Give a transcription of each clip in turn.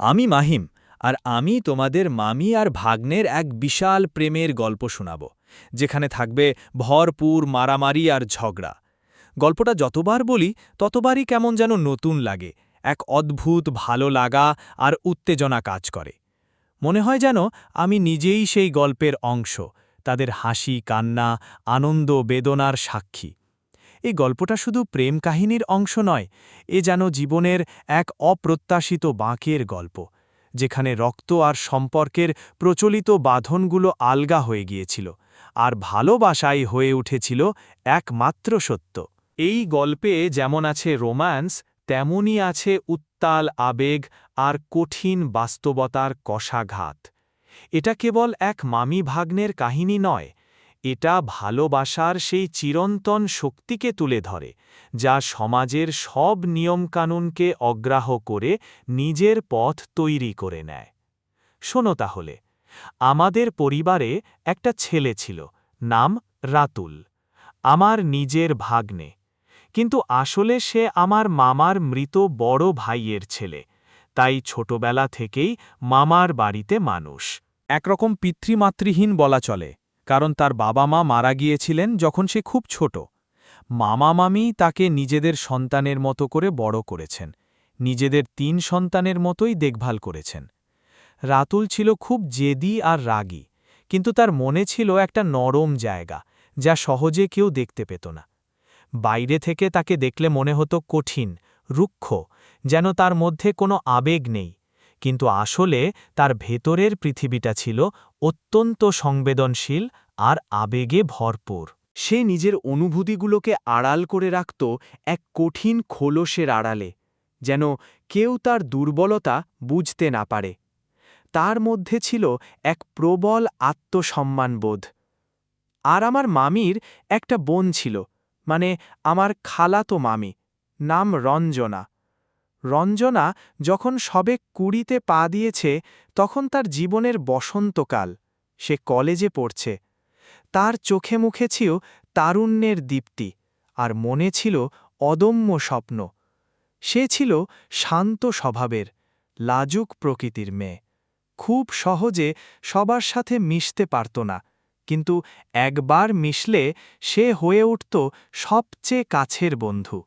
আমি মাহিম, আর আমি তোমাদের মামি আর ভাগ্নের এক বিশাল প্রেমের গল্প শোনাব, যেখানে থাকবে ভরপুর মারামারি আর ঝগড়া। গল্পটা যতবার বলি, ততবারই কেমন যেন নতুন লাগে, এক অদ্ভুত ভালো লাগা আর উত্তেজনা কাজ করে। মনে হয় যেন আমি নিজেই সেই গল্পের অংশ, তাদের হাসি, কান্না, আনন্দ, বেদনার সাক্ষী। এই গল্পটা শুধু প্রেম কাহিনীর অংশ নয়, এ যেন জীবনের এক অপ্রত্যাশিত বাঁকের গল্প, যেখানে রক্ত আর সম্পর্কের প্রচলিত বাঁধনগুলো আলগা হয়ে গিয়েছিল আর ভালোবাসাই হয়ে উঠেছিল একমাত্র সত্য। এই গল্পে যেমন আছে রোম্যান্স, তেমনই আছে উত্তাল আবেগ আর কঠিন বাস্তবতার কষাঘাত। এটা কেবল এক মামি ভাগ্নের কাহিনী নয় এটা ভালোবাসার সেই চিরন্তন শক্তিকে তুলে ধরে, যা সমাজের সব নিয়মকানুনকে অগ্রাহ করে নিজের পথ তৈরি করে নেয়। শোনো তাহলে, আমাদের পরিবারে একটা ছেলে ছিল, নাম রাতুল। আমার নিজের ভাগ্নে। কিন্তু আসলে সে আমার মামার মৃত বড় ভাইয়ের ছেলে, তাই ছোটবেলা থেকেই মামার বাড়িতে মানুষ। একরকম পিতৃমাতৃহীন বলা চলে। কারণ তার বাবা মা মারা গিয়েছিলেন যখন সে খুব ছোট। মামা মামি তাকে নিজেদের সন্তানের মতো করে বড় করেছেন। নিজেদের তিন সন্তানের মতোই দেখভাল করেছেন। রাতুল ছিল খুব জেদি আর রাগী, কিন্তু তার মনে ছিল একটা নরম জায়গা, যা সহজে কেউ দেখতে পেত না। বাইরে থেকে তাকে দেখলে মনে হতো কঠিন, রুক্ষ, যেন তার মধ্যে কোনো আবেগ নেই। কিন্তু আসলে তার ভেতরের পৃথিবীটা ছিল অত্যন্ত সংবেদনশীল আর আবেগে ভরপুর। সে নিজের অনুভূতিগুলোকে আড়াল করে রাখত এক কঠিন খোলসের আড়ালে, যেন কেউ তার দুর্বলতা বুঝতে না পারে। তার মধ্যে ছিল এক প্রবল আত্মসম্মানবোধ আর আমার মামির একটা বোন ছিল মানে আমার খালাতো মামি, নাম রঞ্জনা। রঞ্জনা যখন সবে কুড়িতে পা দিয়েছে, তখন তার জীবনের বসন্তকাল। সে কলেজে পড়ছে। তার চোখে মুখে ছিল তারুণ্যের দীপ্তি, আর মনে ছিল অদম্য স্বপ্ন। সে ছিল শান্ত স্বভাবের, লাজুক প্রকৃতির মেয়ে। খুব সহজে সবার সাথে মিশতে পারত না, কিন্তু একবার মিশলে সে হয়ে উঠত সবচেয়ে কাছের বন্ধু।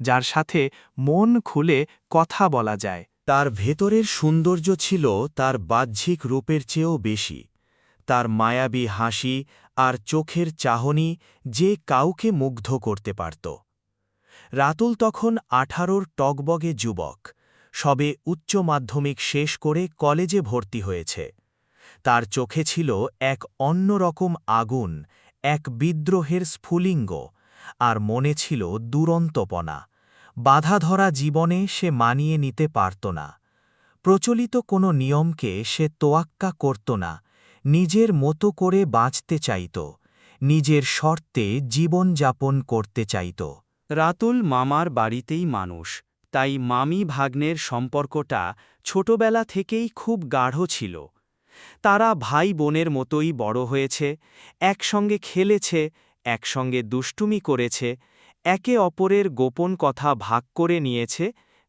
যার সাথে মন খুলে কথা বলা যায়। তার ভেতরের সৌন্দর্য ছিল তার বাহ্যিক রূপের চেয়েও বেশি। তার মায়াবী হাসি আর চোখের চাহনি যে কাউকে মুগ্ধ করতে পারত। রাতুল তখন আঠারোর টকবগে যুবক। সবে উচ্চ মাধ্যমিক শেষ করে কলেজে ভর্তি হয়েছে। তার চোখে ছিল এক অন্যরকম আগুন, এক বিদ্রোহের স্ফুলিঙ্গ। আর মনে ছিল দুরন্তপনা। বাধাধরা জীবনে সে মানিয়ে নিতে পারত না। প্রচলিত কোনো নিয়মকে সে তোয়াক্কা করত না। নিজের মতো করে বাঁচতে চাইত। নিজের শর্তে জীবনযাপন করতে চাইত। রাতুল মামার বাড়িতেই মানুষ, তাই মামি ভাগ্নের সম্পর্কটা ছোটবেলা থেকেই খুব গাঢ় ছিল। তারা ভাই বোনের মতোই বড় হয়েছে, একসঙ্গে খেলেছে একসঙ্গে দুষ্টুমি করেছে, একে অপরের গোপন কথা ভাগ করে নিয়েছে,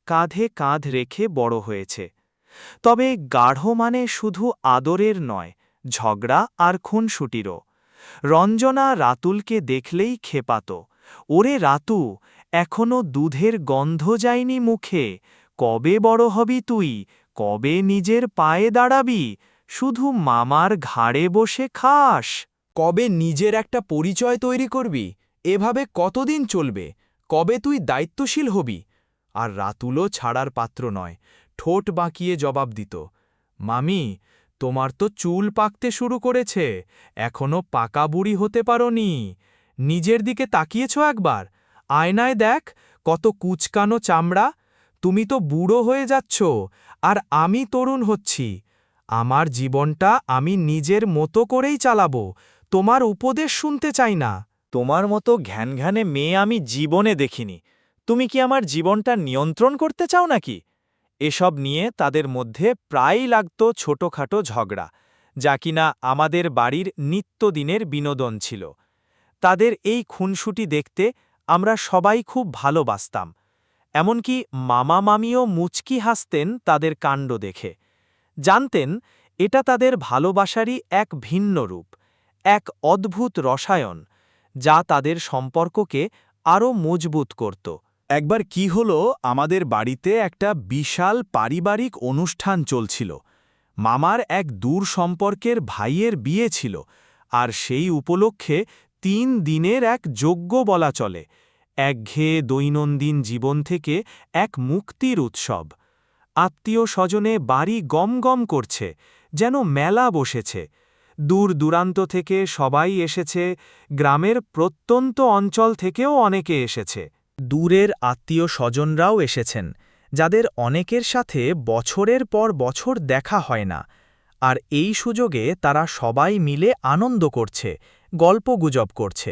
কাঁধে কাঁধ রেখে বড় হয়েছে। তবে গাঢ় মানে শুধু আদরের নয়, ঝগড়া আর খুনসুটিরও। রঞ্জনা রাতুলকে দেখলেই খেপাত, ওরে রাতু, এখনও দুধের গন্ধ যায়নি মুখে, কবে বড় হবি তুই, কবে নিজের পায়ে দাঁড়াবি, শুধু মামার ঘাড়ে বসে খাস। কবে নিজের একটা পরিচয় তৈরি করবি? এভাবে কতদিন চলবে? কবে তুই দায়িত্বশীল হবি? আর রাতুলও ছাড়ার পাত্র নয়, ঠোঁট বাঁকিয়ে জবাব দিত, মামি, তোমার তো চুল পাকতে শুরু করেছে, এখনও পাকা বুড়ি হতে পারোনি। নিজের দিকে তাকিয়েছ একবার, আয়নায় দেখ কত কুচকানো চামড়া, তুমি তো বুড়ো হয়ে যাচ্ছ, আর আমি তরুণ হচ্ছি। আমার জীবনটা আমি নিজের মতো করেই চালাবো তোমার উপদেশ শুনতে চাই না। তোমার মতো ঘ্যানঘ্যানে মেয়ে আমি জীবনে দেখিনি। তুমি কি আমার জীবনটা নিয়ন্ত্রণ করতে চাও নাকি? এসব নিয়ে তাদের মধ্যে প্রায়ই লাগত ছোটখাটো ঝগড়া, যা কিনা আমাদের বাড়ির নিত্যদিনের বিনোদন ছিল। তাদের এই খুনসুটি দেখতে আমরা সবাই খুব ভালোবাসতাম। এমনকি মামা মামিও মুচকি হাসতেন তাদের কাণ্ড দেখে। জানতেন, এটা তাদের ভালোবাসারই এক ভিন্ন রূপ। এক অদ্ভুত রসায়ন, যা তাদের সম্পর্ককে আরও মজবুত করত। একবার কি হলো, আমাদের বাড়িতে একটা বিশাল পারিবারিক অনুষ্ঠান চলছিল। মামার এক দূর সম্পর্কের ভাইয়ের বিয়ে ছিল, আর সেই উপলক্ষে তিন দিনের এক যজ্ঞ বলা চলে একঘেয়ে দৈনন্দিন জীবন থেকে এক মুক্তির উৎসব। আত্মীয় স্বজনে বাড়ি গম গম করছে, যেন মেলা বসেছে। দূর দূরান্ত থেকে সবাই এসেছে, গ্রামের প্রত্যন্ত অঞ্চল থেকেও অনেকে এসেছে। দূরের আত্মীয় স্বজনরাও এসেছেন, যাদের অনেকের সাথে বছরের পর বছর দেখা হয় না। আর এই সুযোগে তারা সবাই মিলে আনন্দ করছে গল্পগুজব করছে।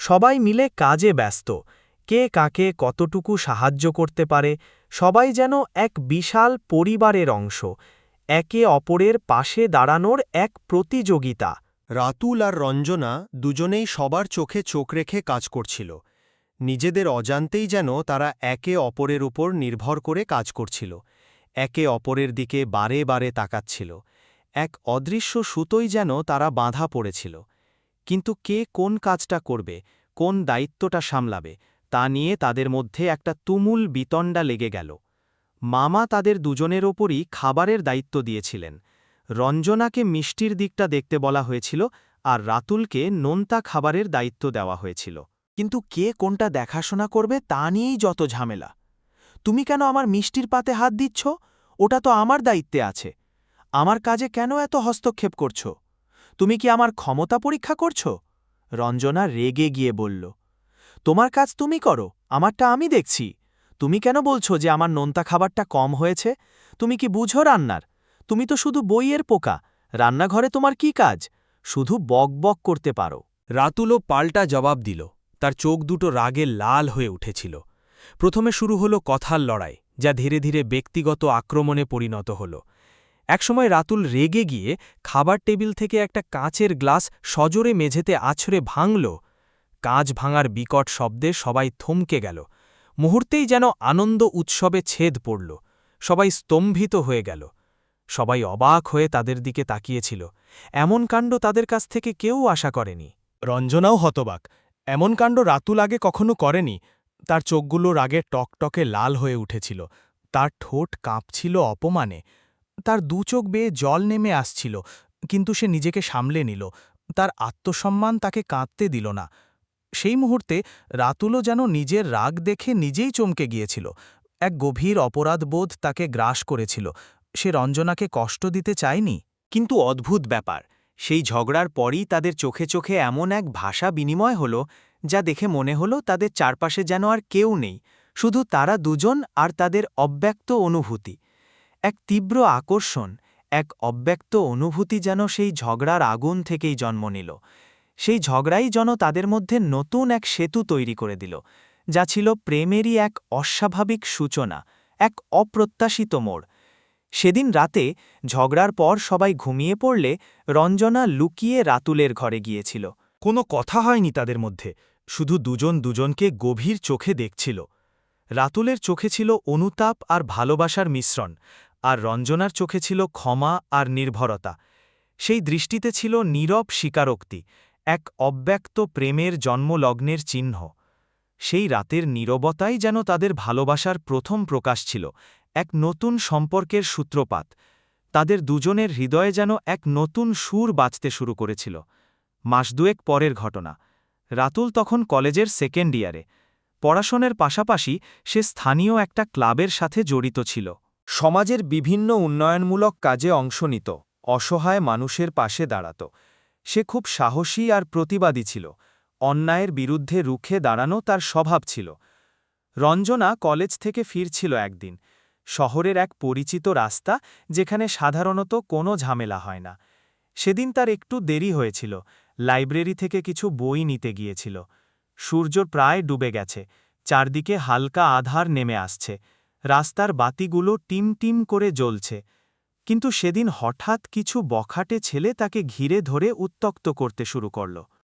সবাই মিলে কাজে ব্যস্ত, কে কাকে কতটুকু সাহায্য করতে পারে, সবাই যেন এক বিশাল পরিবারের অংশ। একে অপরের পাশে দাঁড়ানোর এক প্রতিযোগিতা। রাতুল আর রঞ্জনা দুজনেই সবার চোখে চোখ রেখে কাজ করছিল। নিজেদের অজান্তেই যেন তারা একে অপরের উপর নির্ভর করে কাজ করছিল। একে অপরের দিকে বারে বারে তাকাচ্ছিল। এক অদৃশ্য সুতোই যেন তারা বাঁধা পড়েছিল। কিন্তু কে কোন কাজটা করবে, কোন দায়িত্বটা সামলাবে, তা নিয়ে তাদের মধ্যে একটা তুমুল বিতণ্ডা লেগে গেল। মামা তাদের দুজনের ওপরই খাবারের দায়িত্ব দিয়েছিলেন। রঞ্জনাকে মিষ্টির দিকটা দেখতে বলা হয়েছিল আর রাতুলকে নোনতা খাবারের দায়িত্ব দেওয়া হয়েছিল। কিন্তু কে কোনটা দেখাশোনা করবে তা নিয়েই যত ঝামেলা। তুমি কেন আমার মিষ্টির পাতে হাত দিচ্ছ? ওটা তো আমার দায়িত্বে আছে। আমার কাজে কেন এত হস্তক্ষেপ করছ? তুমি কি আমার ক্ষমতা পরীক্ষা করছ? রঞ্জনা রেগে গিয়ে বলল, তোমার কাজ তুমি করো, আমারটা আমি দেখছি। তুমি কেন বলছো যে আমার নোনতা খাবারটা কম হয়েছে? তুমি কি বুঝো রান্নার? তুমি তো শুধু বইয়ের পোকা। রান্নাঘরে তোমার কি কাজ? শুধু বক বক করতে পারো। রাতুলও পাল্টা জবাব দিল। তার চোখ দুটো রাগে লাল হয়ে উঠেছিল। প্রথমে শুরু হলো কথার লড়াই, যা ধীরে ধীরে ব্যক্তিগত আক্রমণে পরিণত হল। একসময় রাতুল রেগে গিয়ে খাবার টেবিল থেকে একটা কাঁচের গ্লাস সজোরে মেঝেতে আছড়ে ভাঙল। কাঁচ ভাঙার বিকট শব্দে সবাই থমকে গেল। মুহূর্তেই যেন আনন্দ উৎসবে ছেদ পড়ল, সবাই স্তম্ভিত হয়ে গেল। সবাই অবাক হয়ে তাদের দিকে তাকিয়েছিল। এমন কাণ্ড তাদের কাছ থেকে কেউ আশা করেনি। রঞ্জনাও হতবাক। এমন কাণ্ড রাতুল আগে কখনো করেনি। তার চোখগুলো রাগে টকটকে লাল হয়ে উঠেছিল। তার ঠোঁট কাঁপছিল অপমানে। তার দু চোখ বেয়ে জল নেমে আসছিল, কিন্তু সে নিজেকে সামলে নিল। তার আত্মসম্মান তাকে কাঁদতে দিল না। সেই মুহূর্তে রাতুলও যেন নিজের রাগ দেখে নিজেই চমকে গিয়েছিল। এক গভীর অপরাধবোধ তাকে গ্রাস করেছিল। সে রঞ্জনাকে কষ্ট দিতে চায়নি। কিন্তু অদ্ভুত ব্যাপার, সেই ঝগড়ার পরই তাদের চোখে চোখে এমন এক ভাষা বিনিময় হল, যা দেখে মনে হলো তাদের চারপাশে যেন আর কেউ নেই, শুধু তারা দুজন আর তাদের অব্যক্ত অনুভূতি। এক তীব্র আকর্ষণ, এক অব্যক্ত অনুভূতি যেন সেই ঝগড়ার আগুন থেকেই জন্ম নিল। সেই ঝগড়াই যেন তাদের মধ্যে নতুন এক সেতু তৈরি করে দিল, যা ছিল প্রেমেরই এক অস্বাভাবিক সূচনা, এক অপ্রত্যাশিত মোড়। সেদিন রাতে ঝগড়ার পর সবাই ঘুমিয়ে পড়লে রঞ্জনা লুকিয়ে রাতুলের ঘরে গিয়েছিল। কোনো কথা হয়নি তাদের মধ্যে, শুধু দুজন দুজনকে গভীর চোখে দেখছিল। রাতুলের চোখে ছিল অনুতাপ আর ভালোবাসার মিশ্রণ, আর রঞ্জনার চোখে ছিল ক্ষমা আর নির্ভরতা। সেই দৃষ্টিতে ছিল নীরব স্বীকারোক্তি এক অব্যক্ত প্রেমের জন্মলগ্নের চিহ্ন। সেই রাতের নীরবতাই যেন তাদের ভালোবাসার প্রথম প্রকাশ ছিল, এক নতুন সম্পর্কের সূত্রপাত। তাদের দুজনের হৃদয়ে যেন এক নতুন সুর বাজতে শুরু করেছিল। মাস দুয়েক পরের ঘটনা। রাতুল তখন কলেজের সেকেন্ড ইয়ারে। পড়াশোনার পাশাপাশি সে স্থানীয় একটা ক্লাবের সাথে জড়িত ছিল। সমাজের বিভিন্ন উন্নয়নমূলক কাজে অংশ নিত, অসহায় মানুষের পাশে দাঁড়াত। সে খুব সাহসী আর প্রতিবাদী ছিল। অন্যায়ের বিরুদ্ধে রুখে দাঁড়ানো তার স্বভাব ছিল। রঞ্জনা কলেজ থেকে ফিরছিল একদিন। শহরের এক পরিচিত রাস্তা, যেখানে সাধারণত কোনো ঝামেলা হয় না। সেদিন তার একটু দেরি হয়েছিল। লাইব্রেরি থেকে কিছু বই নিতে গিয়েছিল। সূর্য প্রায় ডুবে গেছে। চারদিকে হালকা আধার নেমে আসছে। রাস্তার বাতিগুলো টিম টিম করে জ্বলছে। কিন্তু সেদিন হঠাৎ কিছু বখাটে ছেলে তাকে ঘিরে ধরে উত্তক্ত করতে শুরু করল।